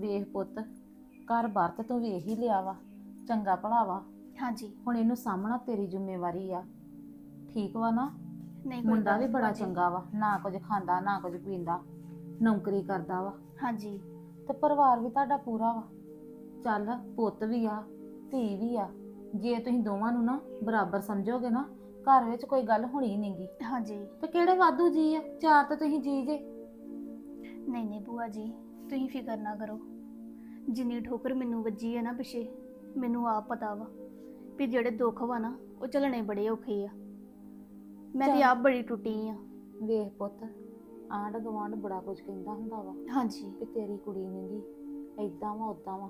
ਵੇਖ ਪੁੱਤ ਘਰ ਬਾਰ ਤੇ ਤੂੰ ਵੇਖ ਹੀ ਲਿਆ ਵਾ ਚੰਗਾ ਭਲਾ ਵਾ। ਹਾਂਜੀ। ਹੁਣ ਇਹਨੂੰ ਸਾਹਮਣਾ ਤੇਰੀ ਜ਼ਿੰਮੇਵਾਰੀ ਆ। ਠੀਕ ਵਾ ਨਾ? ਨਹੀਂ ਕੋਈ ਮੁੰਡਾ ਵੀ ਬੜਾ। ਚੰਗਾ ਵਾ ਨਾ ਕੁਝ ਖਾਂਦਾ ਨਾ ਕੁਝ ਪੀਂਦਾ ਨੌਕਰੀ ਕਰਦਾ ਵਾ। ਹਾਂਜੀ। ਤੇ ਪਰਿਵਾਰ ਵੀ ਤੁਹਾਡਾ ਪੂਰਾ ਵਾ। ਚੱਲ ਪੁੱਤ ਵੀ ਆ ਧੀ ਵੀ ਆ। ਜੇ ਤੁਸੀਂ ਦੋਵਾਂ ਨੂੰ ਨਾ ਬਰਾਬਰ ਸਮਝੋਗੇ ਨਾ ਘਰ ਵਿੱਚ ਕੋਈ ਗੱਲ ਹੋਣੀ ਨਹੀਂਗੀ ਹਾਂਜੀ। ਤੇ ਕਿਹੜੇ ਵਾਧੂ ਜੀ ਆ? ਚਾਰ ਤਾਂ ਤੁਸੀਂ ਜੀ ਜੇ। ਨਹੀਂ ਨਹੀਂ ਭੂਆ ਜੀ ਤੁਸੀਂ ਫਿਕਰ ਨਾ ਕਰੋ। ਜਿੰਨੀ ਠੋਕਰ ਮੈਨੂੰ ਵੱਜੀ ਹੈ ਨਾ ਪਿਛੇ ਮੈਨੂੰ ਆਪ ਪਤਾ ਵਾ ਵੀ ਜਿਹੜੇ ਦੁੱਖ ਵਾ ਨਾ ਉਹ ਚੱਲਣੇ ਬੜੇ ਔਖੇ ਆ। ਮੈਂ ਤੇ। ਆਪ ਬੜੀ ਟੁੱਟੀ ਆ। ਵੇਖ ਪੁੱਤ ਆਂਢ ਗਵਾਂਢ ਬੜਾ ਕੁਝ ਕਹਿੰਦਾ ਹੁੰਦਾ ਵਾ ਹਾਂਜੀ। ਕਿ ਤੇਰੀ ਕੁੜੀ ਨਹੀਂਗੀ ਐਦਾਂ ਵਾ ਉਦਾਂ ਵਾ।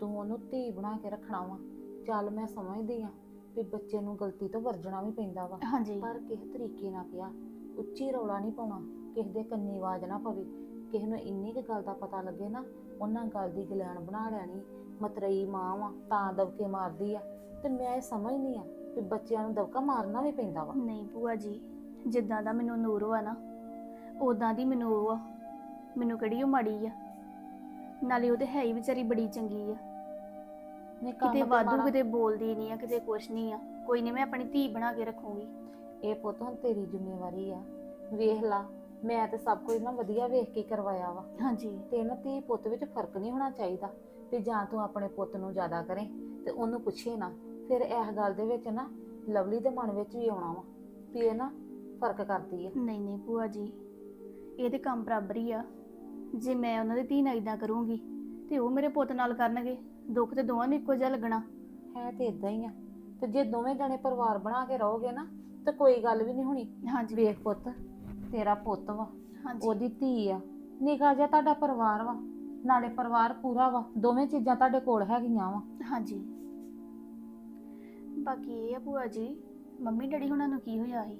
ਤੂੰ ਉਹਨੂੰ ਧੀ ਬਣਾ ਕੇ ਰੱਖਣਾ ਵਾ। ਚੱਲ ਮੈਂ ਸਮਝਦੀ ਆ ਵੀ ਬੱਚੇ ਨੂੰ ਗਲਤੀ ਤੋਂ ਵਰਜਣਾ ਵੀ ਪੈਂਦਾ ਵਾ। ਹਾਂਜੀ। ਪਰ ਕਿਸੇ ਤਰੀਕੇ ਨਾਲ ਕਿਹਾ ਉੱਚੀ ਰੌਲਾ ਨਹੀਂ ਪਾਉਣਾ ਕਿਸੇ ਦੇ ਕੰਨੀ ਆਵਾਜ਼ ਨਾ ਪਵੇ। ਕਿਸੇ ਨੂੰ ਇੰਨੀ ਕੁ ਗੱਲ ਦਾ ਪਤਾ ਲੱਗੇ ਨਾ ਉਹਨਾਂ ਗੱਲ ਦੀ ਗਲੈਣ ਬਣਾ ਲੈਣੀ। ਮਤਰਈ ਮਾਂ ਵਾ ਤਾਂ ਦਬਕੇ ਮਾਰਦੀ ਆ। ਤੇ ਮੈਂ ਇਹ ਸਮਝਦੀ ਆ ਵੀ ਬੱਚਿਆਂ ਨੂੰ ਦਬਕਾ ਮਾਰਨਾ ਵੀ ਪੈਂਦਾ ਵਾ। ਨਹੀਂ ਭੂਆ ਜੀ ਜਿੱਦਾਂ ਦਾ ਮੈਨੂੰ ਨੂਰ ਵਾ ਨਾ ਉਦਾਂ ਦੀ ਮੈਨੂੰ ਉਹ ਆ। ਮੈਨੂੰ ਕਿਹੜੀ ਉਹ ਮਾੜੀ ਆ? ਨਾਲੇ ਉਹ ਤੇ ਹੈ ਹੀ ਵਿਚਾਰੀ ਬੜੀ ਚੰਗੀ ਆ। ਨਹੀਂ ਕੰਮ ਕਿਤੇ ਤੇ ਵਾਧੂ ਮਾੜਾ- ਕਿਤੇ ਬੋਲਦੀ ਨਹੀਂ ਆ ਕਿਤੇ ਕੁਛ ਨਹੀਂ ਆ। ਕੋਈ ਨਹੀਂ ਮੈਂ ਆਪਣੀ ਧੀ ਬਣਾ ਕੇ ਰੱਖੂੰਗੀ। ਇਹ ਪੁੱਤ ਹੁਣ ਤੇਰੀ ਜ਼ਿੰਮੇਵਾਰੀ ਆ। ਵੇਖ ਲਾ ਮੈਂ ਤੇ ਸਭ ਕੁਝ ਨਾ ਵਧੀਆ ਵੇਖ ਕੇ ਕਰਵਾਇਆ ਵਾ। ਹਾਂਜੀ। ਤੇ ਨਾ ਧੀ ਪੁੱਤ ਵਿੱਚ ਫ਼ਰਕ ਨਹੀਂ ਹੋਣਾ ਚਾਹੀਦਾ ਤੇ ਜਾਂ ਤੂੰ ਆਪਣੇ ਪੁੱਤ ਨੂੰ ਜ਼ਿਆਦਾ ਕਰੇ ਤੇ ਉਹਨੂੰ ਪੁੱਛੇ ਨਾ। ਫਿਰ ਇਸ ਗੱਲ ਦੇ ਵਿੱਚ ਨਾ ਲਵਲੀ ਦੇ ਮਨ ਵਿੱਚ ਵੀ ਆਉਣਾ ਵਾ ਵੀ ਇਹ ਨਾ ਫ਼ਰਕ ਕਰਦੀ ਹੈ ਨਹੀਂ ਨਹੀਂ ਭੂਆ ਜੀ ਇਹ ਤੇ ਕੰਮ ਬਰਾਬਰ ਹੀ ਆ। ਜੇ ਮੈਂ ਉਹਨਾਂ ਦੀ ਧੀ ਨਾਲ ਇਦਾਂ ਕਰੂੰਗੀ ਤੇ ਉਹ ਮੇਰੇ ਪੁੱਤ ਨਾਲ ਕਰਨਗੇ ਦੁੱਖ ਤੇ ਦੋਵਾਂ ਨੂੰ ਇੱਕੋ ਜਿਹਾ ਲੱਗਣਾ। ਹੈ ਤੇ ਇਦਾਂ ਹੀ ਆ। ਤੇ ਜੇ ਦੋਵੇਂ ਜਣੇ ਪਰਿਵਾਰ ਬਣਾ ਕੇ ਰਹੋਗੇ ਨਾ ਤੇ ਕੋਈ ਗੱਲ ਵੀ ਨਹੀਂ ਹੋਣੀ। ਹਾਂਜੀ। ਵੇਖ ਪੁੱਤ ਤੇਰਾ ਪੁੱਤ ਵਾ ਹਾਂਜੀ। ਉਹਦੀ ਧੀ ਆ। ਨਿਕਾ ਜਿਹਾ ਤੁਹਾਡਾ ਪਰਿਵਾਰ ਵਾ ਨਾਲੇ ਪਰਿਵਾਰ ਪੂਰਾ ਵਾ ਦੋਵੇਂ ਚੀਜ਼ਾਂ ਤੁਹਾਡੇ ਕੋਲ ਹੈਗੀਆਂ ਵਾ। ਹਾਂਜੀ। ਬਾਕੀ ਇਹ ਆ ਭੂਆ ਜੀ ਮੰਮੀ ਡੈਡੀ ਹੁਣਾਂ ਨੂੰ ਕੀ ਹੋਇਆ ਸੀ?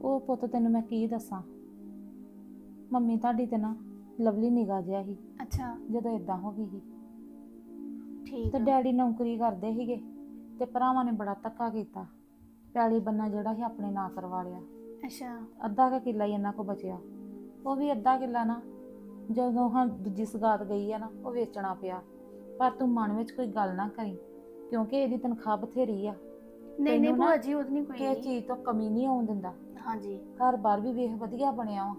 ਉਹ ਪੁੱਤ ਤੈਨੂੰ ਮੈਂ ਕੀ ਦੱਸਾਂ? ਮੰਮੀ ਤੁਹਾਡੀ ਤੇ ਨਾ ਲਵਲੀ ਨਿਗਾ ਜਿਹਾ ਸੀ ਅੱਛਾ। ਜਦੋਂ ਇਦਾਂ ਹੋ ਗਈ ਸੀ। ਠੀਕ ਤੇ ਆ। ਡੈਡੀ ਨੌਕਰੀ ਕਰਦੇ ਸੀਗੇ ਤੇ ਭਰਾਵਾਂ ਨੇ ਬੜਾ ਧੱਕਾ ਕੀਤਾ। ਪੈਲੀ ਬੰਨਾ ਜਿਹੜਾ ਸੀ ਆਪਣੇ ਨਾਂ ਕਰਵਾ ਲਿਆ। ਅੱਛਾ। ਅੱਧਾ ਕੁ ਕਿੱਲਾ ਹੀ ਇਹਨਾਂ ਕੋ ਬਚਿਆ। ਉਹ ਵੀ ਅੱਧਾ ਕਿੱਲਾ ਨਾ ਜਦੋਂ ਹਾਂ ਦੂਜੀ ਸਗਾਤ ਗਈ ਆ ਨਾ ਉਹ ਵੇਚਣਾ ਪਿਆ। ਪਰ ਤੂੰ ਮਨ ਵਿੱਚ ਕੋਈ ਗੱਲ ਨਾ ਕਰੀ ਕਿਉਂਕਿ ਇਹਦੀ ਤਨਖਾਹ ਬਥੇਰੀ ਆ। ਨਹੀਂ ਨਹੀਂ ਤੈਨੂੰ ਨਾ ਭੂਆ ਜੀ ਉਹਦੀ ਨਹੀਂ ਕੋਈ ਕਿਸੇ ਚੀਜ਼ ਤੋਂ ਕਮੀ ਨਹੀਂ ਆਉਣ ਦਿੰਦਾ। ਹਾਂਜੀ। ਘਰ ਬਾਰ ਵੀ ਵੇਖ ਵਧੀਆ ਬਣਿਆ ਵਾ।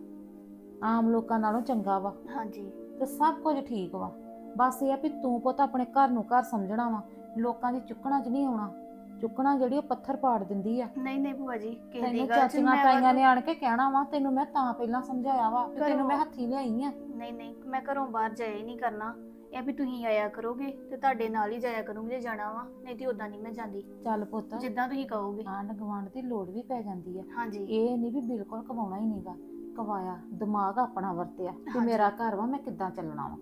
ਆਮ ਲੋਕਾਂ ਨਾਲੋਂ ਚੰਗਾ ਵਾ। ਹਾਂਜੀ। ਤੇ ਸਭ ਕੁਝ ਠੀਕ ਵਾ। ਬਸ ਇਹ ਆ ਵੀ ਤੂੰ ਪੁੱਤ ਆਪਣੇ ਘਰ ਨੂੰ ਘਰ ਸਮਝਣਾ ਵਾ। ਲੋਕਾਂ ਦੀ ਚੁੱਕਣਾ 'ਚ ਨਹੀਂ ਆਉਣਾ। ਚੁੱਕਣਾ ਜਿਹੜੀ ਉਹ ਪੱਥਰ ਪਾੜ ਦਿੰਦੀ ਆ। ਨਹੀਂ ਨਹੀਂ ਭੂਆ ਜੀ ਕਿਸੇ ਤੈਨੂੰ ਦੀ ਗੱਲ ਚ ਚਾਚੀਆਂ ਮੈਂ ਤਾਈਆਂ ਨੇ ਆਣ ਕੇ ਕਹਿਣਾ ਵਾ ਤੈਨੂੰ ਮੈਂ ਤਾਂ ਪਹਿਲਾਂ ਸਮਝਾਇਆ ਵਾ ਵੀ ਤੈਨੂੰ ਮੈਂ ਹੱਥੀ ਲਿਆਈ ਆ। ਨਹੀਂ ਨਹੀਂ ਮੈਂ ਘਰੋਂ ਬਾਹਰ ਜਾਇਆ ਹੀ ਨਹੀਂ ਕਰਨਾ। ਇਹ ਵੀ ਤੁਸੀਂ ਆਇਆ ਕਰੋਗੇ ਤੇ ਤੁਹਾਡੇ ਨਾਲ ਹੀ ਜਾਇਆ ਕਰੂੰਗੀ ਜੇ ਜਾਣਾ ਵਾ ਨਹੀਂ ਤੇ ਉਦਾਂ ਨਹੀਂ ਮੈਂ ਜਾਂਦੀ। ਚੱਲ ਪੁੱਤ ਜਿੱਦਾਂ ਤੁਸੀਂ ਕਹੋਗੇ। ਆਂਢ ਗੁਆਂਢ ਦੀ ਲੋੜ ਵੀ ਪੈ ਜਾਂਦੀ ਆ। ਹਾਂਜੀ। ਇਹ ਨਹੀਂ ਵੀ ਬਿਲਕੁਲ ਕਮਾਉਣਾ ਹੀ ਨਹੀਂਗਾ ਕਵਾਇਆ ਦਿਮਾਗ ਆਪਣਾ ਵਰਤਿਆ ਕਿ। ਮੇਰਾ ਘਰ ਵਾ ਮੈਂ ਕਿੱਦਾਂ ਚੱਲਣਾ ਵਾ।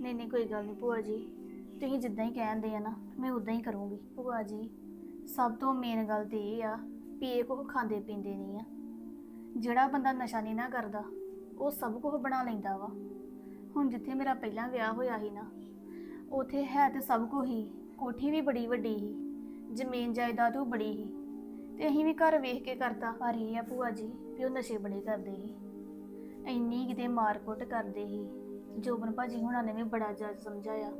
ਨਹੀਂ ਨਹੀਂ ਕੋਈ ਗੱਲ ਨਹੀਂ ਭੂਆ ਜੀ। ਤੁਸੀਂ ਜਿੱਦਾਂ ਹੀ ਕਹਿੰਦੇ ਆ ਨਾ ਮੈਂ ਉਦਾਂ ਹੀ ਕਰੂੰਗੀ। ਭੂਆ ਜੀ ਸਭ ਤੋਂ ਮੇਨ ਗੱਲ ਤੇ ਇਹ ਆ ਵੀ ਇਹ ਕੁਛ ਖਾਂਦੇ ਪੀਂਦੇ ਨਹੀਂ ਆ। ਜਿਹੜਾ ਬੰਦਾ ਨਸ਼ਾ ਨਹੀਂ ਨਾ ਕਰਦਾ, ਉਹ ਸਭ ਕੁਝ ਬਣਾ ਲੈਂਦਾ ਵਾ। ਹੁਣ ਜਿੱਥੇ ਮੇਰਾ ਪਹਿਲਾਂ ਵਿਆਹ ਹੋਇਆ ਸੀ ਨਾ, ਉਥੇ ਹੈ ਤੇ ਸਭ ਕੁਝ ਹੀ, ਕੋਠੀ ਵੀ ਬੜੀ ਵੱਡੀ ਸੀ, ਜ਼ਮੀਨ ਜਾਇਦਾਦ ਉਹ ਬੜੀ ਸੀ। ਤੇ ਅਸੀਂ ਵੀ ਘਰ ਵੇਖ ਕੇ ਕਰਤਾ, ਪਰ ਇਹ ਆ ਭੂਆ ਜੀ ਵੀ ਉਹ ਨਸ਼ੇ ਬੜੇ ਕਰਦੇ ਸੀ। ਇੰਨੀ ਕਿਤੇ ਮਾਰਕੁੱਟ ਕਰਦੇ ਸੀ। ਜੋਬਨ ਭਾਜੀ ਹੁਣਾਂ ਨੇ ਵੀ ਬੜਾ ਜੱਜ ਸਮਝਾਇਆ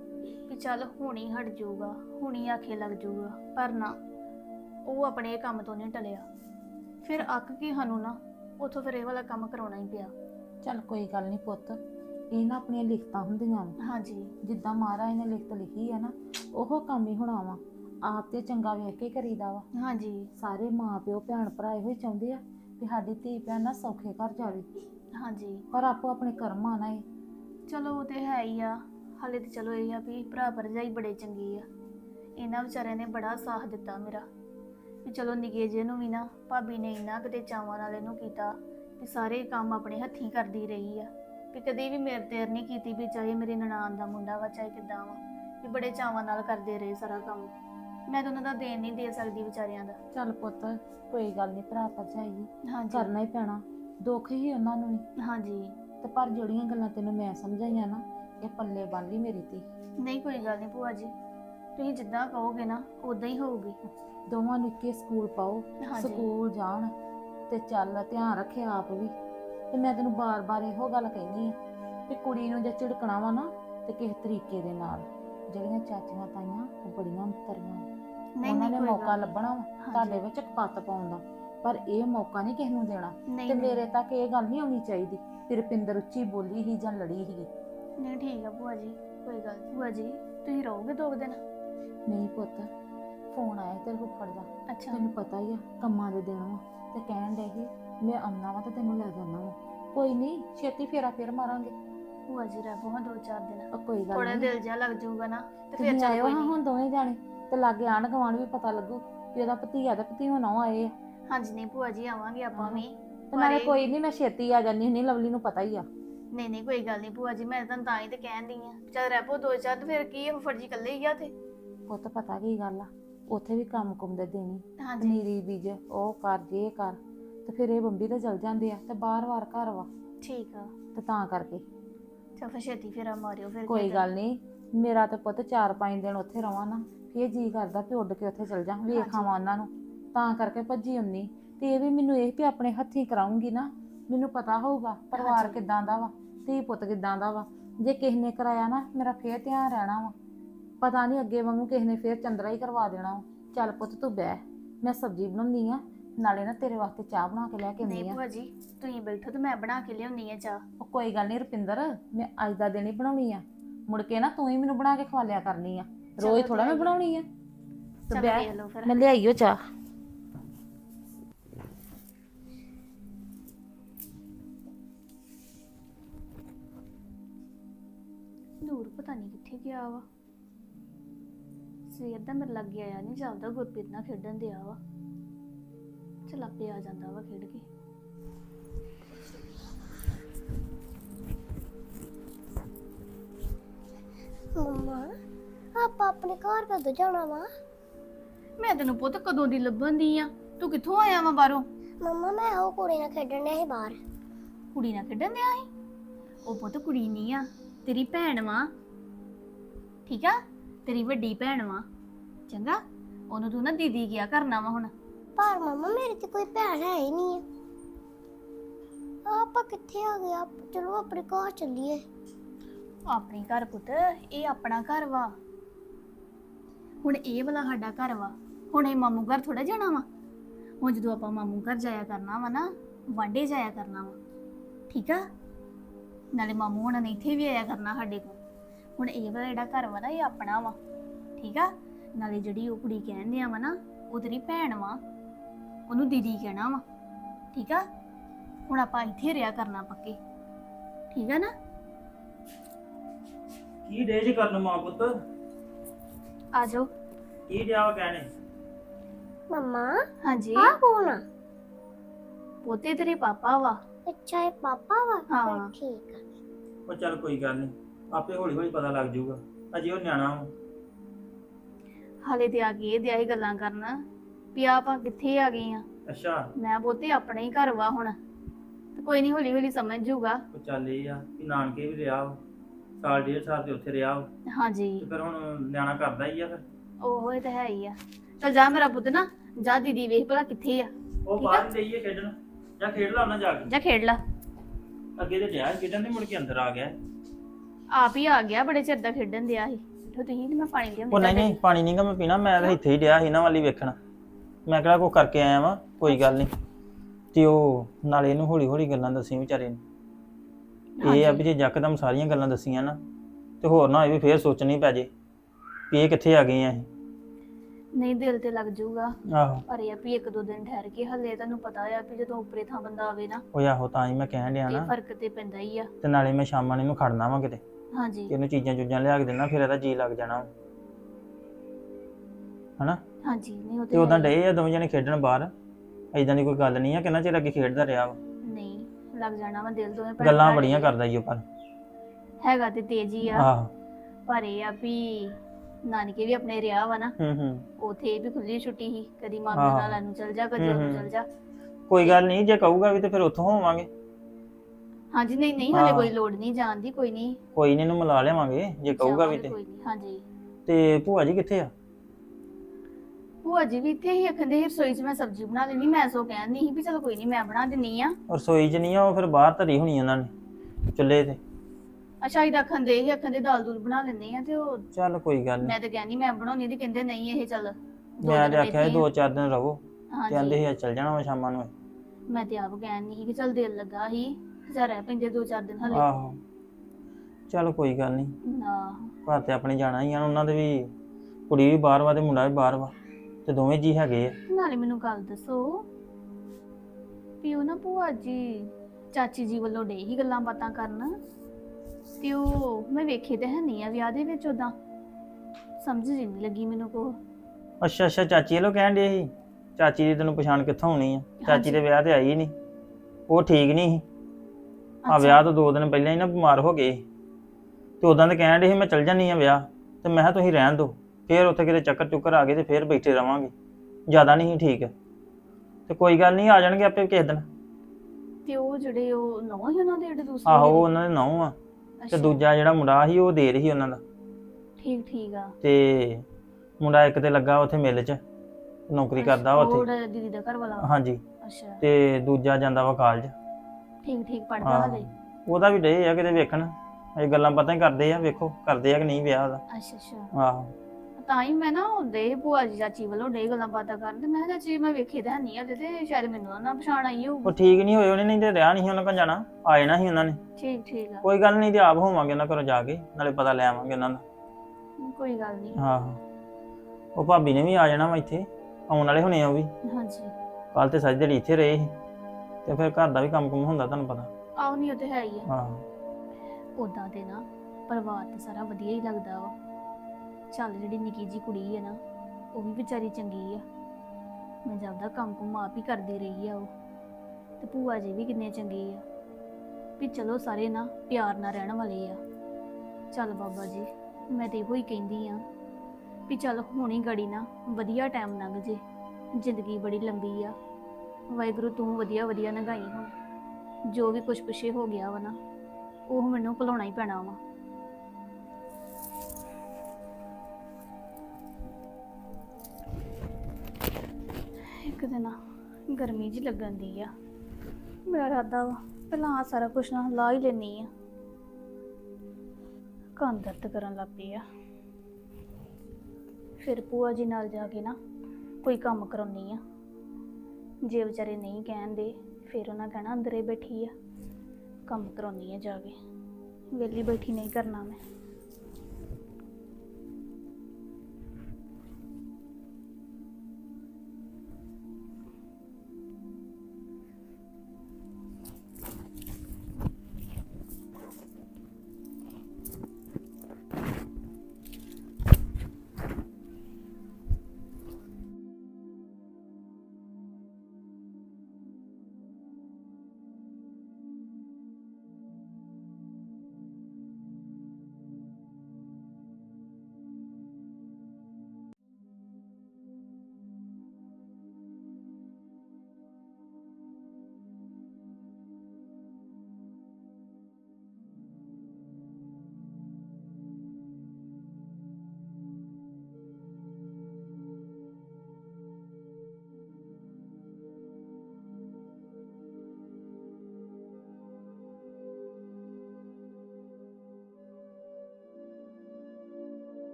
ਕਿ ਚੱਲ ਹੁਣੀ ਹਟ ਜਾਊਗਾ, ਹੁਣੀ ਆਖੇ ਲੱਗ ਜਾਊਗਾ, ਪਰ ਨਾ। ਉਹ ਆਪਣੇ ਕੰਮ ਤੋਂ ਨਹੀਂ ਟਲਿਆ। ਫਿਰ ਅੱਕ ਕੇ ਸਾਨੂੰ ਨਾ ਉਥੋਂ ਫਿਰ ਇਹ ਵਾਲਾ ਕੰਮ ਕਰਾਉਣਾ ਹੀ ਪਿਆ। ਚੱਲ ਕੋਈ ਗੱਲ ਨਹੀਂ ਪੁੱਤ ਇਹ ਨਾ ਆਪਣੀਆਂ ਲਿਖਤਾਂ ਹੁੰਦੀਆਂ ਵਾ। ਹਾਂਜੀ। ਜਿੱਦਾਂ ਮਹਾਰਾਜ ਨੇ ਲਿਖਤ ਲਿਖੀ ਆ ਨਾ ਉਹ ਕੰਮ ਹੀ ਹੋਣਾ ਵਾ। ਆਪ ਤੇ ਚੰਗਾ ਵੇਖ ਕੇ ਕਰੀਦਾ ਵਾ। ਹਾਂਜੀ। ਸਾਰੇ ਮਾਂ ਪਿਓ ਭੈਣ ਭਰਾ ਇਹੋ ਹੀ ਚਾਹੁੰਦੇ ਆ ਕਿ ਸਾਡੀ ਧੀ ਭੈਣ ਨਾ ਸੌਖੇ ਘਰ ਜਾਵੇ। ਹਾਂਜੀ। ਪਰ ਆਪੋ ਆਪਣੇ ਕਰਮ ਆ ਨਾ ਇਹ ਚਲੋ ਉਹ ਤੇ ਹੈ ਹੀ ਆ ਹਾਲੇ ਤੇ ਚਲੋ ਇਹ ਆ ਵੀ ਭਰਾ ਭਰਜਾਈ ਬੜੇ ਚੰਗੇ ਆ। ਇਹਨਾਂ ਵਿਚਾਰਿਆਂ ਨੇ ਬੜਾ ਸਾਥ ਦਿੱਤਾ ਮੇਰਾ। ਵੀ ਚਲੋ ਨਿੱਕੇ ਜਿਹੇ ਨੂੰ ਵੀ ਨਾ ਭਾਬੀ ਨੇ ਇੰਨਾ ਕਿਤੇ ਚਾਵਾਂ ਨਾਲ ਇਹਨੂੰ ਕੀਤਾ ਕਿ ਸਾਰੇ ਕੰਮ ਆਪਣੇ ਹੱਥੀਂ ਕਰਦੀ ਰਹੀ ਆ। ਵੀ ਕਦੇ ਵੀ ਮੇਰੇ ਤੇ ਨਹੀਂ ਕੀਤੀ ਵੀ ਚਾਹੇ ਮੇਰੇ ਨਨਾਣ ਦਾ ਮੁੰਡਾ ਵਾ ਚਾਹੇ ਕਿੱਦਾਂ ਵਾ ਵੀ ਬੜੇ ਚਾਵਾਂ ਨਾਲ ਕਰਦੇ ਰਹੇ ਸਾਰਾ ਕੰਮ। ਮੈਂ ਤਾਂ ਉਹਨਾਂ ਦਾ ਦੇਣ ਨਹੀਂ ਦੇ ਸਕਦੀ ਵਿਚਾਰਿਆਂ ਦਾ। ਚੱਲ ਪੁੱਤ ਕੋਈ ਗੱਲ ਨਹੀਂ ਭਰਾ ਭਰਜਾਈ ਹਾਂਜੀ। ਕਰਨਾ ਹੀ ਪੈਣਾ ਦੁੱਖ ਹੀ ਉਹਨਾਂ ਨੂੰ ਹਾਂਜੀ। ਤੇ ਪਰ ਜਿਹੜੀਆਂ ਗੱਲਾਂ ਤੈਨੂੰ ਮੈਂ ਸਮਝਾਈਆਂ ਨਾ ਇਹ ਪੱਲੇ ਬੰਨ ਲਈ ਮੇਰੀ ਧੀ। ਨਹੀਂ ਕੋਈ ਗੱਲ ਨਹੀਂ ਭੂਆ ਜੀ। ਤੁਸੀਂ ਜਿੱਦਾਂ ਕਹੋਗੇ ਨਾ ਉਦਾਂ ਹੀ ਹੋਊਗੀ। ਦੋਵਾਂ ਨੂੰ ਇੱਕੇ ਸਕੂਲ ਪਾਓ ਹਾਂਜੀ। ਸਕੂਲ ਜਾਣ ਤੇ ਚੱਲ ਧਿਆਨ ਰੱਖੇ ਆਪ ਵੀ। ਤੇ ਮੈਂ ਤੈਨੂੰ ਬਾਰ-ਬਾਰ ਇਹੋ ਗੱਲ ਕਹਿੰਦੀ ਆ ਕਿ ਕੁੜੀ ਨੂੰ ਜੇ ਝਿੜਕਣਾ ਵਾ ਨਾ ਤੇ ਕਿਸੇ ਤਰੀਕੇ ਦੇ ਨਾਲ ਜਿਹੜੀਆਂ ਚਾਚੀਆਂ ਤਾਈਆਂ ਉਹ ਬੜੀਆਂ ਤਰੀਆਂ ਨਹੀਂ ਉਹਨਾਂ ਨੇ ਕੋਈ ਮੌਕਾ ਗੱਲ ਲੱਭਣਾ ਵਾ ਤੁਹਾਡੇ ਵਿੱਚ ਕਪੱਤ ਪਾਉਣ ਦਾ। ਪਰ ਇਹ ਮੌਕਾ ਨਹੀਂ ਕਿਸੇ ਨੂੰ ਦੇਣਾ। ਨਹੀਂ ਤੇ ਨਹੀਂ, ਮੇਰੇ ਤੱਕ ਇਹ ਗੱਲ ਨਹੀਂ ਆਉਣੀ ਚਾਹੀਦੀ ਫਿਰ ਰੁਪਿੰਦਰ ਉੱਚੀ ਬੋਲੀ ਹੀ ਜਾਂ ਲੜੀ ਹੀ। ਨਹੀਂ ਠੀਕ ਆ ਭੂਆ ਜੀ ਕੋਈ ਗੱਲ ਨੀ। ਭੂਆ ਜੀ ਤੁਸੀਂ ਰਹੋਗੇ ਦੋ ਕੁ ਦਿਨ? ਨਹੀਂ ਪੁੱਤ ਫੋਨ ਆਇਆ ਤੇਰੇ ਫੁੱਫੜ ਦਾ ਅੱਛਾ। ਤੈਨੂੰ ਪਤਾ ਹੀ ਆ ਕੰਮਾਂ ਦੇ ਦਿਨ ਵਾ। ਤੇ ਕਹਿਣ ਦੇ ਸੀ ਮੈਂ ਆਉਣਾ ਵਾ ਤੇ ਤੈਨੂੰ ਲੈ ਜਾਣਾ ਵਾ। ਕੋਈ ਨਹੀਂ ਛੇਤੀ ਫੇਰਾ ਫੇਰ ਮਾਰਾਂਗੇ। ਭੂਆ ਜੀ ਰਹਿ ਪਵਾਂ ਦੋ ਚਾਰ ਦਿਨ। ਉਹ ਕੋਈ ਗੱਲ ਥੋੜਾ ਨਹੀਂ ਦਿਲ ਜਿਹਾ ਲੱਗ ਜਾਊਗਾ ਨਾ ਤੇ ਫਿਰ ਚੱਲ ਕੋਈ ਨਹੀਂ ਹੁਣ ਦੋਵੇਂ ਜਾਣੇ। ਤੇ ਲਾਗੇ ਆਣ ਗਵਾਣ ਵੀ ਪਤਾ ਲੱਗੂ ਕਿ ਉਹਦਾ ਭਤੀਆ ਤੇ ਭਤੀਓ ਨਾ ਆਏ ਆ। ਹਾਂਜੀ ਨਹੀਂ ਭੂਆ ਜੀ ਆਵਾਂਗੇ ਆਪਾਂ ਹਾਂ। ਵੀ। ਤੇ ਨਾਲੇ ਇਹ- ਕੋਈ ਨਹੀਂ ਮੈਂ ਛੇਤੀ ਆ ਜਾਂਦੀ ਹੁੰਦੀ ਲਵਲੀ ਨੂੰ ਪਤਾ ਹੀ ਆ। ਨਹੀਂ ਨਹੀਂ ਕੋਈ ਗੱਲ ਨਹੀਂ ਭੂਆ ਜੀ ਮੈਂ ਤਾਂ ਤਾਂ ਹੀ ਤੇ ਕਹਿਣ ਦੀ ਆ। ਚੱਲ ਰਹਿ ਪੋ ਦੋ ਚਾਰ ਤੇ ਫਿਰ ਕੀ ਆ ਫੁੱਫੜ ਜੀ ਇਕੱਲੇ ਹੀ ਆ ਤੇ ਪੁੱਤ ਪਤਾ ਕੀ ਗੱਲ ਆ। ਉੱਥੇ ਵੀ ਕੰਮ ਕੁੰਮ ਦੇ ਦੇਣੀ। ਹਾਂਜੀ। ਪਨੀਰੀ ਬੀਜ ਉਹ ਕਰ ਜੇ ਕਰ ਤੇ ਫਿਰ ਇਹ ਬੰਬੀ ਤੇ ਚਲ ਜਾਂਦੇ ਆ ਤੇ ਬਾਰ-ਬਾਰ ਘਰ ਵਾ। ਠੀਕ ਆ। ਤੇ ਤਾਂ ਕਰਕੇ। ਚੱਲ ਫਿਰ ਛੇਤੀ ਫੇਰਾ ਮਾਰਿਓ ਫਿਰ ਕੋਈ ਕਿਤੇ। ਗੱਲ ਨਹੀਂ ਮੇਰਾ ਤੇ ਪੁੱਤ 4-5 ਦਿਨ ਉੱਥੇ ਰਵਾਂ ਨਾ ਇਹ ਜੀ ਕਰਦਾ ਕਿ ਉੱਡ ਕੇ ਉੱਥੇ ਚਲ ਜਾ ਵੇਖ ਹਾਂਜੀ। ਆਵਾਂ ਉਹਨਾਂ ਨੂੰ। ਤਾਂ ਕਰਕੇ ਭੱਜੀ ਹੁੰਨੀ ਤੇ ਇਹ ਵੀ ਮੈਨੂੰ ਇਹ ਵੀ ਆਪਣੇ ਹੱਥੀਂ ਕਰਾਉਂਗੀ ਨਾ ਮੈਨੂੰ ਪਤਾ ਹੋਊਗਾ ਪਰਿਵਾਰ ਹਾਂਜੀ। ਕਿਦਾਂ ਦਾ ਵਾ ਧੀ ਪੁੱਤ ਕਿਦਾਂ ਦਾ ਵਾ। ਜੇ ਕਿਸੇ ਨੇ ਕਰਾਇਆ ਨਾ ਮੇਰਾ ਫੇਰ ਧਿਆਨ ਰਹਿਣਾ ਵਾ। ਪਤਾ ਨਹੀਂ ਅੱਗੇ ਵਾਂਗੂ ਕਿਸੇ ਨੇ ਫੇਰ ਚੰਦਰਾ ਹੀ ਕਰਵਾ ਦੇਣਾ ਵਾ। ਚੱਲ ਪੁੱਤ ਤੂੰ ਬਹਿ ਮੈਂ ਸਬਜ਼ੀ ਬਣਾਉਂਦੀ ਆ ਨਾਲੇ ਨਾ ਤੇਰੇ ਵਾਸਤੇ ਚਾਹ ਬਣਾ ਕੇ ਲੈ ਕੇ ਨਹੀਂ ਆਉਂਦੀ ਆ। ਭੂਆ ਜੀ ਤੁਸੀਂ ਬੈਠੋ ਤੇ ਮੈਂ ਬਣਾ ਕੇ ਲਿਆਉਣੀ ਆ ਚਾਹ। ਉਹ ਕੋਈ ਗੱਲ ਨਹੀਂ ਰੁਪਿੰਦਰ ਮੈਂ ਅੱਜ ਦਾ ਦਿਨ ਹੀ ਬਣਾਉਣੀ ਆ। ਮੁੜ ਕੇ ਨਾ ਤੂੰ ਹੀ ਮੈਨੂੰ ਬਣਾ ਕੇ ਖਵਾ ਲਿਆ ਕਰਨੀ ਆ। ਰੋਜ਼ ਥੋੜਾ ਮੈਂ। ਬਣਾਉਣੀ ਆ। ਤੇ ਚਲ ਬਹਿ, ਵੇਖ ਲਓ ਫਿਰ। ਮੈਂ ਲਿਆਈਓ ਚਾਹ। ਦੂਰ ਪਤਾ ਨਹੀਂ ਕਿੱਥੇ ਗਿਆ ਵਾ। ਸਵੇਰ ਦਾ ਮੇਰੇ ਲੱਗ ਆਇਆ ਨਹੀਂ ਚੱਲਦਾ ਗੁਰਪ੍ਰੀਤ ਨਾਲ ਖੇਡਣ ਦਿਆ ਵਾ। ਚਲ ਆਪੇ ਆ ਜਾਂਦਾ ਵਾ ਖੇਡ ਕੇ। ਮੰਮਾ ਆਪਾਂ ਆਪਣੇ ਘਰ ਕਦੋਂ ਜਾਣਾ ਵਾ? ਮੈਂ ਤੈਨੂੰ ਪੁੱਤ ਕਦੋਂ ਦੀ ਲੱਭਣ ਦੀ ਆ? ਤੂੰ ਕਿੱਥੋਂ ਆਇਆ ਵਾ ਬਾਹਰੋਂ? ਮੰਮਾ ਮੈਂ ਉਹ ਕੁੜੀ ਨਾਲ ਖੇਡਣ ਡਿਆ ਸੀ ਬਾਹਰ। ਕੁੜੀ ਨਾਲ ਖੇਡਣ ਦਿਆ ਸੀ? ਉਹ ਪੁੱਤ ਕੁੜੀ ਨਹੀਂ ਆ ਤੇਰੀ ਭੈਣ ਵਾ। ਠੀਕ ਆ? ਤੇਰੀ ਵੱਡੀ ਭੈਣ ਵਾ। ਚੰਗਾ ਉਹਨੂੰ ਤੂੰ ਨਾ ਦੀਦੀ ਗਿਆ ਕਰਨਾ ਵਾ ਹੁਣ। ਪਰ ਮੰਮਾ ਮੇਰੇ ਤੇ ਕੋਈ ਭੈਣ ਹੈ ਹੀ ਨਹੀਂ ਆ। ਆਪਾਂ ਕਿੱਥੇ ਆ ਗਏ? ਆਪ ਚਲੋ ਆਪਣੇ ਘਰ ਚੱਲੀਏ। ਆਪਣੇ ਘਰ ਪੁੱਤ ਇਹ ਆਪਣਾ ਘਰ ਵਾ। ਹੁਣ ਇਹ ਵਾਲਾ ਸਾਡਾ ਘਰ ਵਾ। ਹੁਣ ਇਹ ਮਾਮੂ ਘਰ ਥੋੜਾ ਜਾਣਾ ਵਾ। ਹੁਣ ਜਦੋਂ ਆਪਾਂ ਮਾਮੂ ਘਰ ਜਾਇਆ ਕਰਨਾ ਵਾ ਨਾ ਵਾਂਡੇ ਜਾਇਆ ਕਰਨਾ ਵਾ। ਠੀਕ ਆ? ਨਾਲੇ ਮਾਮੂ ਹੁਣ ਨੇ ਇੱਥੇ ਵੀ ਆਇਆ ਕਰਨਾ ਸਾਡੇ ਕੋਲ। ਹੁਣ ਇਹ ਵਾਲਾ ਜਿਹੜਾ ਘਰ ਵਾ ਨਾ ਇਹ ਆਪਣਾ ਵਾ ਠੀਕ ਆ? ਨਾਲੇ ਜਿਹੜੀ ਉਹ ਕੁੜੀ ਕਹਿੰਦੇ ਆ ਵਾ ਨਾ ਉਹ ਤੇਰੀ ਭੈਣ ਵਾ ਉਹਨੂੰ ਦੀਦੀ ਕਹਿਣਾ ਵਾ ਠੀਕ ਆ? ਹੁਣ ਆਪਾਂ ਇੱਥੇ ਰਿਆ ਕਰਨਾ ਪੱਕੇ ਠੀਕ ਆ ਨਾ? ਕੀ ਡੇ ਜੀ ਕਰਨ ਮਾਂ ਪੁੱਤ? ਆ ਜਾਓ। ਕੀ ਡਿਆ ਵਾ ਕਹਿਣੇ? ਮੰਮਾ ਹਾਂਜੀ। ਆ ਕੌਣ ਆ। ਪੋਤੇ ਤੇਰੇ ਪਾਪਾ ਵਾ। ਅੱਛਾ ਇਹ ਪਾਪਾ ਵਾ? ਹਾਂ। ਠੀਕ ਆ। ਉਹ ਚੱਲ ਕੋਈ ਗੱਲ ਨਹੀਂ ਆਪੇ ਹੌਲੀ ਹੌਲੀ ਪਤਾ ਲੱਗ ਜਾਊਗਾ ਅਜੇ ਉਹ ਨਿਆਣਾ ਵਾ। ਹਾਲੇ ਤੇ ਆ ਕੇ ਇਹ ਦਿਆ ਹੀ ਗੱਲਾਂ ਕਰਨ ਵੀ ਆਪਾਂ ਕਿੱਥੇ ਆ ਗਏ ਆ? ਅੱਛਾ। ਮੈਂ ਪੋਤੇ ਆਪਣੇ ਹੀ ਘਰ ਵਾ ਹੁਣ ਤੇ ਕੋਈ ਨਹੀਂ ਹੌਲੀ ਹੌਲੀ ਸਮਝ ਜਾਊਗਾ। ਉਹ ਚੱਲ ਇਹ ਆ ਕਿ ਨਾਨਕੇ ਵੀ ਰਿਹਾ ਵਾ ਸਾਲ ਡੇਢ ਸਾਲ ਤੇ ਉੱਥੇ ਰਿਹਾ ਵਾ। ਹਾਂਜੀ। ਤੇ ਫਿਰ ਹੁਣ ਨਿਆਣਾ ਕਰਦਾ ਹੀ ਆ ਫਿਰ। ਉਹ ਤਾਂ ਹੈ ਹੀ ਆ। ਚਲ ਜਾ ਮੇਰਾ ਪੁੱਤ ਨਾ ਜਾ ਦੀਦੀ ਵੇਖ ਭਲਾ ਕਿੱਥੇ ਆ। ਉਹ। ਬਾਹਰ ਲਈਏ ਖੇਡਣ ਜਾਂ ਖੇਡ ਲਾ ਉਹਨਾਂ ਜਾ ਕੇ। ਜਾ ਖੇਡ ਲਾ। ਅੱਗੇ ਤੇ ਸੀ ਖੇਡਣ ਤੇ ਮੁੜ ਕੇ ਅੰਦਰ ਆ ਗਿਆ। ਆਪ ਹੀ ਆ ਗਿਆ ਬੜੇ ਚਿਰ ਦਾ ਖੇਡਣ ਦਿਆ ਸੀ। ਬੈਠੋ ਤੁਸੀਂ ਤੇ ਮੈਂ ਪਾਣੀ ਲਿਆਉਂਦੀ ਉਹ ਨਹੀਂ ਨਹੀਂ ਪਾਣੀ ਨਹੀਂਗਾ ਮੈਂ ਪੀਣਾ ਮੈਂ ਤਾਂ ਇੱਥੇ ਹੀ ਡਿਆ ਸੀ ਇਹਨਾਂ ਵਾਲੀ ਵੇਖਣ। ਮੈਂ ਕਿਹੜਾ ਕੋ ਕਰਕੇ ਆਇਆ ਵਾਂ ਕੋਈ ਗੱਲ ਨਹੀਂ ਤੇ ਉਹ ਨਾਲੇ ਇਹਨੂੰ ਹੌਲੀ ਹੌਲੀ ਗੱਲਾਂ ਦੱਸੀ ਵਿਚਾਰੇ ਨੂੰ। ਇਹ ਆ ਵੀ ਜੇ ਯਕਦਮ ਸਾਰੀਆਂ ਗੱਲਾਂ ਦੱਸੀਆਂ ਨਾ ਤੇ ਹੋਰ ਨਾ ਹੋਏ ਵੀ ਫੇਰ ਸੋਚਣੀ ਪੈ ਜੇ ਵੀ ਇਹ ਕਿੱਥੇ ਆ ਗਏ ਆ ਅਸੀਂ ਨਹੀਂ ਦਿਲ ਤੇ ਲੱਗ ਜਾਊਗਾ। ਆਹੋ। ਪਰ ਇਹ ਆ ਵੀ ਇੱਕ ਦੋ ਦਿਨ ਠਹਿਰ ਕੇ ਹੱਲੇ ਤੁਹਾਨੂੰ ਪਤਾ ਆ ਵੀ ਜਦੋਂ ਉੱਪਰੇ ਥਾਂ ਬੰਦਾ ਆਵੇ ਨਾ ਉਹ ਆਹੋ ਤਾਂ ਹੀ ਮੈਂ ਕਹਿਣ ਡਿਆ ਤੇ ਨਾ। ਫ਼ਰਕ ਤੇ ਪੈਂਦਾ ਹੀ ਆ। ਤੇ ਨਾਲੇ ਮੈਂ ਸ਼ਾਮਾਂ ਨੂੰ ਇਹਨੂੰ ਖੜਨਾ ਵਾਂ ਕਿਤੇ। ਹਾਂਜੀ। ਕਿ ਇਹਨੂੰ ਚੀਜ਼ਾਂ ਚੂਜ਼ਾਂ ਲਿਆ ਕੇ ਦੇਣਾ ਫਿਰ ਇਹਦਾ ਜੀ ਲੱਗ ਜਾਣਾ। ਹਨਾ? ਹਾਂਜੀ ਨਹੀਂ ਉਹ ਤੇ ਉਦਾਂ ਹੈ। ਆ ਦੋਵੇਂ ਜਣੇ ਖੇਡਣ ਬਾਹਰ? ਐਦਾਂ ਦੀ ਕੋਈ ਗੱਲ ਨਹੀਂ ਆ ਕਿੰਨਾ ਚਿਰ ਅੱਗੇ ਖੇਡਦਾ ਰਿਹਾ ਵਾ? ਨਹੀਂ ਲੱਗ ਜਾਣਾ ਵਾ ਦਿਲ ਦੋਵੇਂ ਭੈਣ ਗੱਲਾਂ ਭਰਾ ਬੜੀਆਂ। ਕਰਦਾ ਈ ਉਹ ਪਰ। ਹੈਗਾ ਤੇ ਤੇਜੀ ਆ। ਆਹੋ। ਪਰ ਇਹ ਆ ਵੀ ਨਾਨਕੇ ਵੀ ਆਪਣੇ ਰਿਹਾ ਵਾ ਨਾ। ਹੂੰ ਹੂੰ। ਉਥੇ ਵੀ ਖੁੱਲੀ ਛੁੱਟੀ ਸੀ ਕਦੀ ਮਾਮੇ। ਨਾਲ ਨੂੰ ਚਲ ਜਾ ਕਦੀ ਉਹਨੂੰ। ਚਲ ਜਾ। ਕੋਈ ਗੱਲ ਨਹੀਂ ਜੇ ਕਹੂਗਾ ਵੀ ਤੇ ਫਿਰ ਉੱਥੋਂ ਹੋਵਾਂਗੇ। ਹਾਂਜੀ ਨਹੀਂ ਨਹੀਂ ਹਲੇ ਹਾਂ। ਕੋਈ ਲੋੜ ਨਹੀਂ ਜਾਣ ਦੀ ਕੋਈ ਨਹੀਂ। ਕੋਈ ਨਹੀਂ ਇਹਨੂੰ ਮਿਲਾ ਲਿਆਵਾਂਗੇ ਜੇ ਕਹੂਗਾ ਵੀ ਜਾਵਾਂਗੇ ਤੇ। ਕੋਈ ਨਹੀਂ ਹਾਂਜੀ। ਤੇ ਭੂਆ ਜੀ ਕਿੱਥੇ ਆ? ਭੂਆ ਜੀ ਵੀ ਇੱਥੇ ਹੀ ਆਖੰਦੇ ਸੀ ਰਸੋਈ 'ਚ ਮੈਂ ਸਬਜ਼ੀ ਬਣਾ ਲੈਣੀ ਮੈਂ ਸੋ ਕਹਿੰਦੀ ਸੀ ਵੀ ਚਲੋ ਕੋਈ ਨਹੀਂ ਮੈਂ ਬਣਾ ਦਿੰਨੀ ਆ। ਰਸੋਈ 'ਚ ਨਹੀਂ ਆ ਉਹ ਫਿਰ ਬਾਹਰ ਧਰੀ ਹੋਣੀ ਉਹਨਾਂ ਨੇ ਚੁੱਲ੍ਹੇ ਤੇ। ਅੱਛਾ ਇਹਦਾ ਅੱਖਾਂ ਦੇ ਹੀ ਅੱਖਾਂ ਦੇ ਦਾਲ ਦੂਲ ਬਣਾ ਲੈਂਦੇ ਆ ਤੇ ਉਹ ਚੱਲ ਕੋਈ ਗੱਲ ਨਹੀਂ। ਮੈਂ ਤਾਂ ਕਹਿੰਦੀ ਮੈਂ ਬਣਾਉਣੀ ਤੇ ਕਹਿੰਦੇ ਨਹੀਂ ਇਹ ਚੱਲ ਦੋ ਮੈਂ ਦਿਨ ਤੇ ਆਖਿਆ ਸੀ ਦੋ ਚਾਰ ਦਿਨ ਰਹੋ। ਤੇ ਹਾਂਜੀ। ਆਂਦੇ ਸੀ ਅੱਜ ਚੱਲ ਜਾਣਾ ਵਾ ਸ਼ਾਮਾਂ ਨੂੰ। ਮੈਂ ਤੇ ਆਪ ਕਹਿਣ ਨਹੀਂ ਕਿ ਚੱਲ ਦਿਲ ਲੱਗਾ ਸੀ। ਜਾ ਰਹਿ ਪੈਂਦੇ ਦੋ ਚਾਰ ਦਿਨ ਹਲੇ। ਆਹੋ। ਚੱਲ ਕੋਈ ਗੱਲ ਨਹੀਂ ਨਾ ਘਰ ਤੇ ਆਪਣੇ ਜਾਣਾ ਹੀ ਆ ਉਹਨਾਂ ਦੇ ਵੀ ਕੁੜੀ ਵੀ ਬਾਹਰ ਵਾ ਤੇ ਮੁੰਡਾ ਵੀ ਬਾਹਰ ਵਾ ਤੇ ਦੋਵੇਂ ਜੀ ਹੈਗੇ ਆ। ਨਾਲੇ ਮੈਨੂੰ ਗੱਲ ਦੱਸੋ ਵੀ ਉਹ ਨਾ ਭੂਆ ਜੀ ਚਾਚੀ ਜੀ ਵੱਲੋਂ ਡੇ ਹੀ ਗੱਲਾਂ ਬਾਤਾਂ ਕਰਨ ਤੇ ਉਹ ਮੈਂ ਵੇਖੇ ਤੇ ਹੈ ਨਹੀਂ ਆ ਵਿਆਹ ਦੇ ਵਿੱਚ ਉਦਾਂ ਸਮਝ ਜੀ ਨਹੀਂ ਲੱਗੀ ਮੈਨੂੰ ਕੋ ਅੱਛਾ ਅੱਛਾ ਚਾਚੀ ਵੱਲੋਂ ਕਹਿਣ ਦੇ ਸੀ ਚਾਚੀ ਦੀ ਤੈਨੂੰ ਪਛਾਣ ਕਿੱਥੋਂ ਹੋਣੀ ਆ? ਚਾਚੀ। ਦੇ ਵਿਆਹ ਤੇ ਆਈ ਨਹੀਂ ਉਹ ਠੀਕ ਨਹੀਂ ਸੀ? ਆ ਵਿਆਹ ਤੋਂ ਦੋ ਦਿਨ ਪਹਿਲਾਂ ਹੀ ਨਾ ਬਿਮਾਰ ਹੋ ਗਏ। ਤੇ ਉਦਾਂ ਤੇ ਕਹਿਣ ਦੇ ਸੀ ਮੈਂ ਚੱਲ ਜਾਨੀ ਆ ਵਿਆਹ। ਤੇ ਮੈਂ ਕਿਹਾ ਤੁਸੀਂ ਰਹਿਣ ਦਿਓ। ਫੇਰ ਉੱਥੇ ਕਿਤੇ ਚੱਕਰ ਚੁੱਕਰ ਆ ਗਏ ਤੇ ਫੇਰ ਬੈਠੇ ਰਵਾਂਗੇ। ਜ਼ਿਆਦਾ ਨਹੀਂ ਠੀਕ। ਤੇ ਕੋਈ ਗੱਲ ਨਹੀਂ ਆ ਜਾਣਗੇ ਆਪੇ ਕਿਸੇ ਦਿਨ। ਤੇ ਉਹ ਜਿਹੜੇ ਉਹ ਨੌਂ ਹੀ ਉਹਨਾਂ ਦੇ ਜਿਹੜੇ ਦੂਸਰੇ ਆਹੋ ਉਹ? ਉਹਨਾਂ ਦੇ ਨੌਂ ਆ। ਤੇ ਦੂਜਾ ਜਿਹੜਾ ਮੁੰਡਾ ਸੀ ਉਹ ਦੇ ਰਹੀ ਉਹਨਾਂ ਦਾ। ਠੀਕ ਠੀਕ ਆ। ਤੇ ਮੁੰਡਾ ਇੱਕ ਤੇ ਲੱਗਾ ਉੱਥੇ ਮਿਲ 'ਚ ਨੌਕਰੀ ਕਰਦਾ ਉਹ ਉੱਥੇ। ਜਿਹੜਾ ਦੀਦੀ ਦਾ ਘਰ ਵਾਲਾ ਹਾਂਜੀ। ਅੱਛਾ। ਤੇ ਦੂਜਾ ਜਾਂਦਾ ਵਾ ਕਾਲਜ ਠੀਕ ਠੀਕ ਪੜਦਾ ਹਾਂ। ਹਲੇ। ਉਹਦਾ ਵੀ ਡੇ ਆ ਕਿਤੇ ਵੇਖਣ। ਇਹ ਗੱਲਾਂ ਪਤਾ ਹੀ ਕਰਦੇ ਆ ਵੇਖੋ ਕਰਦੇ ਆ ਕਿ ਨਹੀਂ ਵਿਆਹ ਦਾ ਅੱਛਾ ਅੱਛਾ। ਆਹੋ। ਤਾਂ ਹੀ ਮੈਂ ਨਾ ਹੁੰਦੇ ਭੂਆ ਜੀ ਚਾਚੀ ਵੱਲੋਂ ਡੇ ਗੱਲਾਂ ਬਾਤਾਂ ਕਰਨ ਤੇ ਮੈਂ ਕਿਹਾ ਚਾਚੀ ਮੈਂ ਵੇਖੇ ਤਾਂ ਨਹੀਂ ਆ ਤੇ ਸ਼ਾਇਦ ਮੈਨੂੰ ਨਾ ਪਛਾਣ ਆਈ ਹੋਊ ਉਹ ਠੀਕ ਨਹੀਂ ਹੋਏ ਉਹਨੇ ਨਹੀਂ ਤੇ ਰਿਆ ਨਹੀਂ ਸੀ ਉਹਨਾਂ ਕੋਲ ਜਾਣਾ। ਆ ਜਾਣਾ ਸੀ ਉਹਨਾਂ ਨੇ। ਠੀਕ ਠੀਕ ਆ। ਕੋਈ ਗੱਲ ਨਹੀਂ ਤੇ ਆਪ ਹੋਵਾਂਗੇ ਉਹਨਾਂ ਘਰੋਂ ਜਾ ਕੇ ਨਾਲੇ ਪਤਾ ਲੈ ਆਵਾਂਗੇ ਉਹਨਾਂ ਦਾ। ਕੋਈ ਗੱਲ ਨਹੀਂ ਆਹੋ। ਉਹ ਭਾਬੀ ਨੇ ਵੀ ਆ ਜਾਣਾ ਵਾ ਇੱਥੇ ਆਉਣ ਵਾਲੇ ਹੋਣੇ ਆ ਉਹ ਵੀ। ਹਾਂਜੀ। ਕੱਲ ਤੇ ਸਾਰੀ ਦਿਹਾੜੀ ਇੱਥੇ ਰਹੇ ਸੀ। ਤੇ ਫਿਰ ਘਰ ਦਾ ਵੀ ਕੰਮ ਕੁਮ ਹੁੰਦਾ ਤੁਹਾਨੂੰ ਪਤਾ। ਆਉ ਨਹੀਂ ਉਹ ਤੇ ਹੈ ਹੀ ਆ। ਆਹੋ ਉਦਾਂ ਤੇ ਨਾ ਪਰਿਵਾਰ ਤੇ ਸਾਰਾ ਵਧੀਆ ਹੀ ਲੱਗਦਾ ਵਾ। ਚੱਲ ਜਿਹੜੀ ਨਿੱਕੀ ਜੀ ਕੁੜੀ ਹੈ ਨਾ ਉਹ ਵੀ ਵਿਚਾਰੀ ਚੰਗੀ ਆ। ਮੈਂ ਜਾਂਦਾ ਕੰਮ ਕੁਮ ਆਪ ਹੀ ਕਰਦੀ ਰਹੀ ਆ ਉਹ ਤੇ ਭੂਆ ਜੀ ਵੀ ਕਿੰਨੇ ਚੰਗੇ ਆ। ਵੀ ਚਲੋ ਸਾਰੇ ਨਾ ਪਿਆਰ ਨਾਲ ਰਹਿਣ ਵਾਲੇ ਆ। ਚੱਲ ਬਾਬਾ ਜੀ ਮੈਂ ਤੇ ਇਹੋ ਹੀ ਕਹਿੰਦੀ ਆ ਵੀ ਚੱਲ ਹੁਣੀ ਗੜੀ ਨਾ ਵਧੀਆ ਟਾਈਮ ਲੰਘ ਜੇ। ਜ਼ਿੰਦਗੀ ਬੜੀ ਲੰਬੀ ਆ। ਵਾਹਿਗੁਰੂ ਤੂੰ ਵਧੀਆ ਵਧੀਆ ਲੰਘਾਈ ਹੋ। ਜੋ ਵੀ ਕੁਛ ਪਿਛੇ ਹੋ ਗਿਆ ਵਾ ਨਾ, ਉਹ ਮੈਨੂੰ ਭੁਲਾਉਣਾ ਹੀ ਪੈਣਾ ਵਾ। ਇੱਕ ਦਿਨ ਨਾ ਗਰਮੀ ਜੀ ਲੱਗਣ ਦੀ ਆ। ਮੇਰਾ ਇਰਾਦਾ ਵਾ, ਪਹਿਲਾਂ ਆਹ ਸਾਰਾ ਕੁਛ ਨਾ ਲਾ ਹੀ ਲੈਣੀ ਆ। ਕੰਨ ਦਰਦ ਕਰਨ ਲੱਗ ਪਈ ਆ। ਫਿਰ ਭੂਆ ਜੀ ਨਾਲ ਜਾ ਕੇ ਨਾ ਕੋਈ ਕੰਮ ਕਰਾਉਣੀ ਆ। ਜੇ ਵਿਚਾਰੇ ਨਹੀਂ ਕਹਿੰਦੇ ਫਿਰ ਉਹਨਾਂ ਕਹਿਣਾ ਅੰਦਰੇ ਬੈਠੀ ਆ। ਕੰਮ ਕਰਾਉਣੀ ਆ ਜਾ ਕੇ। ਵਿਹਲੀ ਬੈਠੀ ਨਹੀਂ ਕਰਨਾ ਮੈਂ।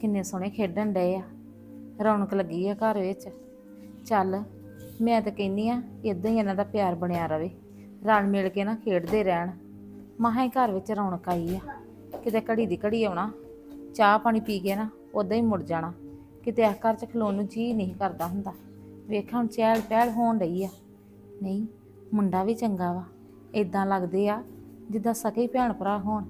ਕਿੰਨੇ ਸੋਹਣੇ ਖੇਡਣ ਡਏ ਆ। ਰੌਣਕ ਲੱਗੀ ਆ ਘਰ ਵਿੱਚ। ਚੱਲ, ਮੈਂ ਤਾਂ ਕਹਿੰਨੀ ਆ ਇਦਾਂ ਹੀ ਇਹਨਾਂ ਦਾ ਪਿਆਰ ਬਣਿਆ ਰਵੇ। ਰਲ ਮਿਲ ਕੇ ਨਾ ਖੇਡਦੇ ਰਹਿਣ। ਮਹਾਂ ਹੀ ਘਰ ਵਿੱਚ ਰੌਣਕ ਆਈ ਆ। ਕਿਤੇ ਘੜੀ ਦੀ ਘੜੀ ਆਉਣਾ। ਚਾਹ ਪਾਣੀ ਪੀ ਕੇ ਨਾ ਉਦਾਂ ਹੀ ਮੁੜ ਜਾਣਾ। ਕਿਤੇ ਇਸ ਘਰ ਚ ਖਲੋਣ ਨੂੰ ਜੀ ਨਹੀਂ ਕਰਦਾ ਹੁੰਦਾ। ਵੇਖਾਂ ਹੁਣ ਚਹਿਲ ਪਹਿਲ ਹੋਣ ਰਹੀ ਆ। ਨਹੀਂ, ਮੁੰਡਾ ਵੀ ਚੰਗਾ ਵਾ। ਇਦਾਂ ਲੱਗਦੇ ਆ ਜਿੱਦਾਂ ਸਕੇ ਭੈਣ ਭਰਾ ਹੋਣ।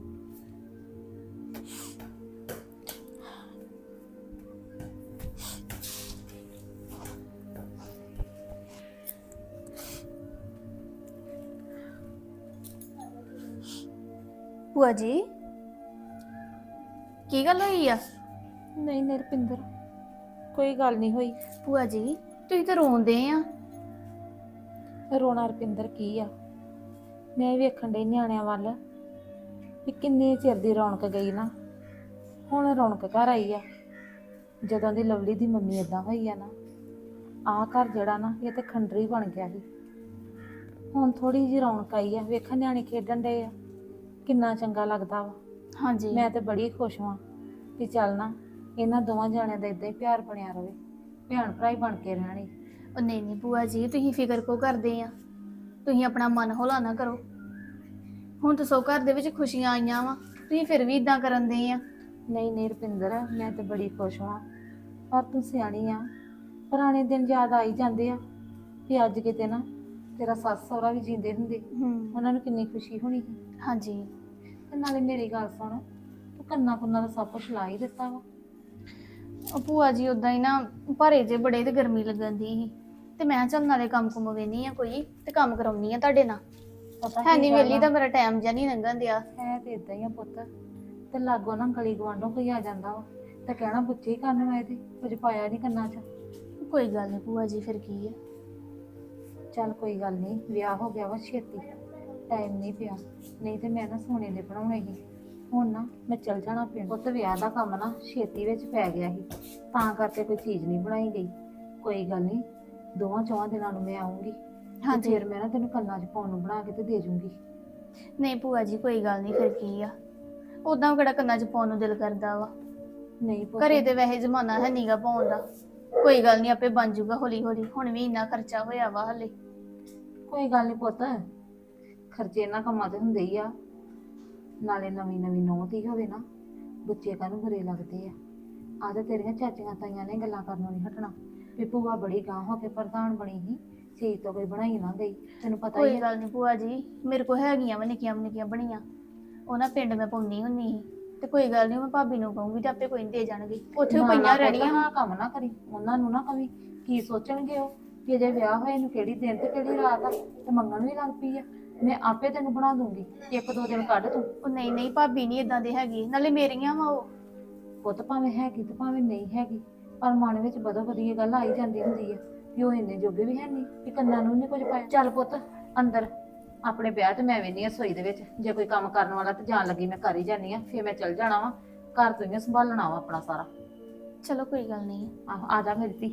ਭੂਆ ਜੀ? ਕੀ ਗੱਲ ਹੋਈ ਆ? ਨਹੀਂ ਨਿਰਪਿੰਦਰ ਕੋਈ ਗੱਲ ਨਹੀਂ ਹੋਈ। ਭੂਆ ਜੀ ਤੁਸੀਂ ਤਾਂ ਰੋਂਦੇ ਆ। ਰੋਣਾ ਰਪਿੰਦਰ ਕੀ ਆ? ਮੈਂ ਵੇਖਣ ਡਈ ਨਿਆਣਿਆਂ ਵੱਲ ਵੀ ਕਿੰਨੇ ਚਿਰ ਦੀ ਰੌਣਕ ਗਈ ਨਾ। ਹੁਣ ਰੌਣਕ ਘਰ ਆਈ ਆ। ਜਦੋਂ ਦੀ ਲਵਲੀ ਦੀ ਮੰਮੀ ਇਦਾਂ ਹੋਈ ਆ ਨਾ ਆਹ ਘਰ ਜਿਹੜਾ ਨਾ ਇਹ ਤੇ ਖੰਡਰੀ ਬਣ ਗਿਆ ਸੀ। ਹੁਣ ਥੋੜੀ ਜਿਹੀ ਰੌਣਕ ਆਈ ਆ ਵੇਖਣ ਨਿਆਣੇ ਖੇਡਣ ਡਏ ਆ। ਕਿੰਨਾ ਚੰਗਾ ਲੱਗਦਾ ਵਾ। ਹਾਂਜੀ। ਮੈਂ ਤੇ ਬੜੀ ਖੁਸ਼ ਹਾਂ ਕਿ ਚੱਲ ਨਾ ਇਹਨਾਂ ਦੋਵਾਂ ਜਾਣਿਆਂ ਦਾ ਇਦਾਂ ਹੀ ਪਿਆਰ ਬਣਿਆ ਰਵੇ। ਭੈਣ ਭਰਾ ਹੀ ਬਣ ਕੇ ਰਹਿਣੇ। ਉਹ ਨਹੀਂ ਨਹੀਂ ਭੂਆ ਜੀ ਤੁਸੀਂ ਫਿਕਰ ਕੋ ਕਰਦੇ ਆ? ਤੁਸੀਂ ਆਪਣਾ ਮਨ ਹੌਲਾ ਨਾ ਕਰੋ। ਹੁਣ ਤਾਂ ਸੋ ਘਰ ਦੇ ਵਿੱਚ ਖੁਸ਼ੀਆਂ ਆਈਆਂ ਵਾ। ਤੁਸੀਂ ਫਿਰ ਵੀ ਇਦਾਂ ਕਰਨ ਦੇ ਆ। ਨਹੀਂ ਨਹੀਂ ਰੁਪਿੰਦਰ ਮੈਂ ਤੇ ਬੜੀ ਖੁਸ਼ ਹਾਂ ਪਰ ਤੂੰ ਸਿਆਣੀ ਆ। ਪੁਰਾਣੇ ਦਿਨ ਯਾਦ ਆਈ ਜਾਂਦੇ ਆ ਕਿ ਅੱਜ ਕਿਤੇ ਨਾ ਤੇਰਾ ਸੱਸ ਸਹੁਰਾ ਵੀ ਜਿੰਦੇ ਹੁੰਦੇ। ਹੂੰ। ਉਹਨਾਂ ਨੂੰ ਕਿੰਨੀ ਖੁਸ਼ੀ ਹੋਣੀ ਸੀ। ਹਾਂਜੀ। ਤੇ ਨਾਲੇ ਮੇਰੀ ਗੱਲ ਸੁਣ ਤੂੰ ਕੰਨਾ ਕੁੰਨਾ ਦਾ ਸਭ ਕੁਝ ਲਾ ਹੀ ਦਿੱਤਾ ਵਾ। ਉਹ ਭੂਆ ਜੀ ਉਦਾਂ ਹੀ ਨਾ ਭਾਰੇ ਜੇ ਬੜੇ ਤੇ ਗਰਮੀ ਲੱਗਣ ਦੀ ਸੀ। ਤੇ ਮੈਂ ਚੱਲ ਨਾਲੇ ਕੰਮ ਕੁਮ ਵੇਨੀ ਆ ਕੋਈ ਤੇ ਕੰਮ ਕਰਾਉਣੀ ਆ ਤੁਹਾਡੇ ਨਾਲ। ਪਤਾ ਹੈ ਨਹੀਂ ਵੇਲੀ? ਤਾਂ ਮੇਰਾ ਟਾਈਮ ਜਾਂ ਨਹੀਂ ਲੰਘਣ ਦਿਆ। ਹੈ ਤੇ ਇਦਾਂ ਹੀ ਆ ਪੁੱਤ। ਤੇ ਲਾਗੋ ਨਾ ਗਲੀ ਗਵਾਂਢੋਂ ਕੋਈ ਆ ਜਾਂਦਾ ਵਾ ਤੇ ਕਹਿਣਾ ਬੁੱਚੇ ਹੀ ਕੰਨ ਮੈਂ ਤੇ ਕੁਝ ਪਾਇਆ ਨਹੀਂ ਕੰਨਾਂ 'ਚ। ਕੋਈ ਗੱਲ ਨਹੀਂ ਭੂਆ ਜੀ ਫਿਰ ਕੀ ਆ? ਚੱਲ ਕੋਈ ਗੱਲ ਨਹੀਂ ਵਿਆਹ ਹੋ ਗਿਆ ਵਾ ਛੇਤੀ। ਟਾਈਮ ਨਹੀਂ ਪਿਆ। ਨਹੀਂ ਤੇ ਮੈਂ ਨਾ ਸੋਨੇ ਦੇ ਬਣਾਉਣੇ ਸੀ। ਹੁਣ ਨਾ ਮੈਂ ਚੱਲ ਜਾਣਾ ਪਿੰਡ ਪੁੱਤ ਵਿਆਹ ਦਾ ਕੰਮ ਨਾ ਛੇਤੀ ਵਿੱਚ ਪੈ ਗਿਆ ਸੀ। ਤਾਂ ਕਰਕੇ ਕੋਈ ਚੀਜ਼ ਨਹੀਂ ਬਣਾਈ ਗਈ। ਕੋਈ ਗੱਲ ਨਹੀਂ ਦੋਵਾਂ ਚੌਹਾਂ ਦਿਨਾਂ ਨੂੰ ਮੈਂ ਆਉਂਗੀ ਹਾਂਜੀ। ਫਿਰ ਮੈਂ ਨਾ ਤੈਨੂੰ ਕੰਨਾਂ 'ਚ ਪਾਉਣ ਨੂੰ ਬਣਾ ਕੇ ਤੇ ਦੇ ਜੂੰਗੀ। ਨਹੀਂ ਭੂਆ ਜੀ ਕੋਈ ਗੱਲ ਨਹੀਂ ਫਿਰ ਕੀ ਆ? ਉਦਾਂ ਕਿਹੜਾ ਕੰਨਾਂ 'ਚ ਪਾਉਣ ਨੂੰ ਦਿਲ ਕਰਦਾ ਵਾ? ਨਹੀਂ ਪੁੱਤ। ਘਰੇ ਤੇ ਵੈਸੇ ਜ਼ਮਾਨਾ ਹੈ ਨੀਗਾ ਪਾਉਣ ਦਾ। ਕੋਈ ਗੱਲ ਨਹੀਂ ਆਪੇ ਬਣ ਜਾਊਗਾ ਹੌਲੀ ਹੌਲੀ ਹੁਣ ਵੀ ਇੰਨਾ ਖਰਚਾ ਹੋਇਆ ਵਾ ਹਲੇ। ਕੋਈ ਗੱਲ ਨਹੀਂ ਪੁੱਤ। ਖਰਚੇ ਇਹਨਾਂ ਕੰਮਾਂ ਤੇ ਹੁੰਦੇ ਹੀ ਆ। ਨਾਲੇ ਨਵੀਂ ਨਵੀਂ ਨੌਂ ਦੀ ਹੋਵੇ ਨਾ ਬੱਚੇ ਕਾਹਨੂੰ ਬੁਰੇ ਲੱਗਦੇ ਆ? ਆਹ ਤੇ ਤੇਰੀਆਂ ਚਾਚੀਆਂ ਤਾਈਆਂ ਨੇ ਗੱਲਾਂ ਕਰਨੋਂ ਨਹੀਂ ਹਟਣਾ। ਵੀ ਭੂਆ ਬੜੀ ਗਾਂ ਹੋ ਕੇ ਪ੍ਰਧਾਨ ਬਣੀ ਸੀ ਚੀਜ਼ ਤੋਂ ਕੋਈ ਬਣਾਈ ਨਾ ਗਈ। ਤੈਨੂੰ ਪਤਾ ਹੀ ਕੋਈ ਗੱਲ ਨਹੀਂ ਭੂਆ ਜੀ ਮੇਰੇ ਕੋਲ ਹੈਗੀਆਂ ਵਾ ਨਿੱਕੀਆਂ ਨਿੱਕੀਆਂ ਬਣੀਆਂ। ਉਹ ਨਾ ਪਿੰਡ ਮੈਂ ਪਾਉਣੀ ਹੁੰਨੀ ਸੀ। ਤੇ ਕੋਈ ਗੱਲ ਨਹੀਂ ਮੈਂ ਭਾਬੀ ਨੂੰ ਕਹੂੰਗੀ ਤੇ ਆਪੇ ਕੋਈ ਨਹੀਂ ਦੇ ਜਾਣਗੇ। ਉੱਥੇ ਉਹ ਪਈਆਂ ਰਹਿਣੀਆਂ ਹਾਂ ਕੰਮ ਨਾ ਕਰੀ। ਉਹਨਾਂ ਨੂੰ ਨਾ ਕਵੀ ਕੀ ਸੋਚਣਗੇ ਉਹ। ਕਿ ਜੇ ਵਿਆਹ ਹੋਏ ਨੂੰ ਕਿਹੜੀ ਦਿਨ ਤੇ ਕਿਹੜੀ ਰਾਤ ਆ ਤੇ ਮੰਗਣ ਵੀ ਲੱਗ ਪਈ ਆ। ਮੈਂ ਆਪੇ ਤੈਨੂੰ ਬਣਾ ਦੂੰਗੀ ਇੱਕ ਦੋ ਦਿਨ ਕੱਢ ਤੂੰ। ਉਹ ਨਹੀਂ ਨਹੀਂ ਭਾਬੀ ਨਹੀਂ ਇਦਾਂ ਦੇ ਹੈਗੀ। ਨਾਲੇ ਮੇਰੀਆਂ ਵਾ ਉਹ। ਪੁੱਤ ਭਾਵੇਂ ਹੈਗੀ ਤੇ ਭਾਵੇਂ ਨਹੀਂ ਹੈਗੀ ਪਰ ਮਨ ਵਿੱਚ ਬਦੋ ਬਦੀ ਇਹ ਗੱਲ ਆਈ ਜਾਂਦੀ ਹੁੰਦੀ ਹੈ ਕਿ ਉਹ ਇੰਨੇ ਜੋਗੇ ਵੀ ਹੈ ਨਹੀਂ ਕਿ ਕੰਨਾਂ ਨੂੰ ਨਹੀਂ ਕੁਝ ਪਾਇਆ। ਚੱਲ ਪੁੱਤ ਅੰਦਰ। ਆਪਣੇ ਵਿਆਹ ਤੇ ਮੈਂ ਵੇਨੀ ਆ ਸੋਈ ਦੇ ਵਿੱਚ ਜੇ ਕੋਈ ਕੰਮ ਕਰਨ ਵਾਲਾ ਤੇ ਜਾਣ ਲੱਗੀ ਮੈਂ ਕਰ ਹੀ ਜਾਨੀ ਆ ਫੇਰ ਮੈਂ ਚੱਲ ਜਾਣਾ ਵਾ ਘਰ ਤੋਂ ਹੀ ਸੰਭਾਲਣਾ ਵਾ ਆਪਣਾ ਸਾਰਾ। ਚਲੋ ਕੋਈ ਗੱਲ ਨਹੀਂ। ਆਹੋ ਆ ਜਾ ਮੇਰੀ ਧੀ।